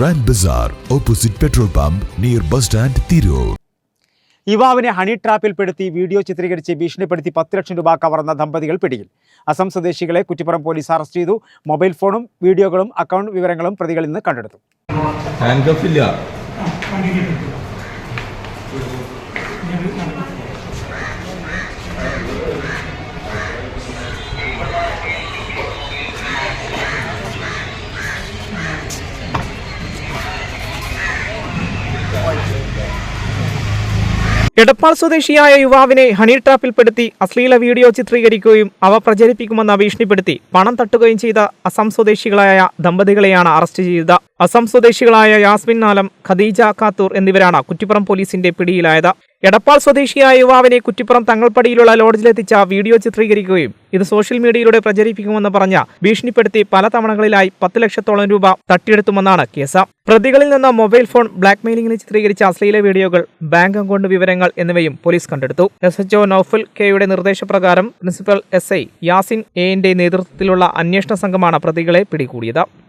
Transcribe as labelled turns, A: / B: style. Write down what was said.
A: Grand bazaar opposite petrol pump near bus stand Tirur
B: യുവാവിനെ honey ട്രാപ്പിൽപ്പെടുത്തി video ചിത്രീകരിച്ച് ഭീഷണിപ്പെടുത്തി പത്ത് ലക്ഷം രൂപ കവർന്ന ദമ്പതികൾ പിടിയിൽ. അസം സ്വദേശികളെ കുറ്റിപ്പുറം പോലീസ് അറസ്റ്റ് ചെയ്തു. മൊബൈൽ ഫോണും വീഡിയോകളും അക്കൗണ്ട് വിവരങ്ങളും പ്രതികളിൽ നിന്ന് കണ്ടെടുത്തു.
C: ഹാൻഡ്കഫ്
D: എടപ്പാൾ സ്വദേശിയായ യുവാവിനെ ഹണി ട്രാപ്പിൽപ്പെടുത്തി അശ്ലീല വീഡിയോ ചിത്രീകരിക്കുകയും അവ പ്രചരിപ്പിക്കുമെന്ന് ഭീഷണിപ്പെടുത്തി പണം തട്ടുകയും ചെയ്ത അസം സ്വദേശികളായ ദമ്പതികളെയാണ് അറസ്റ്റ് ചെയ്തത്. അസം സ്വദേശികളായ യാസ്മിൻ നാലം ഖദീജ ഖാത്തൂർ എന്നിവരാണ് കുറ്റിപ്പുറം പോലീസിന്റെ പിടിയിലായത്. എടപ്പാൾ സ്വദേശിയായ യുവാവിനെ കുറ്റിപ്പുറം തങ്ങൾപ്പടിയിലുള്ള ലോഡ്ജിലെത്തിച്ച വീഡിയോ ചിത്രീകരിക്കുകയും ഇത് സോഷ്യൽ മീഡിയയിലൂടെ പ്രചരിപ്പിക്കുമെന്ന് പറഞ്ഞ ഭീഷണിപ്പെടുത്തി പല തവണകളിലായി പത്ത് ലക്ഷത്തോളം രൂപ തട്ടിയെടുത്തുമെന്നാണ് കേസ്. പ്രതികളിൽ നിന്ന് മൊബൈൽ ഫോൺ ബ്ലാക്ക് മെയിലിംഗിന് ചിത്രീകരിച്ച അശ്ലീല വീഡിയോകൾ ബാങ്ക് അക്കൗണ്ട് വിവരങ്ങൾ എന്നിവയും പോലീസ് കണ്ടെടുത്തു. എസ് എച്ച്ഒ നൌഫൽ കെയുടെ നിർദ്ദേശപ്രകാരം പ്രിൻസിപ്പൽ എസ് ഐ യാസിൻ എന്റെ നേതൃത്വത്തിലുള്ള അന്വേഷണ സംഘമാണ് പ്രതികളെ പിടികൂടിയത്.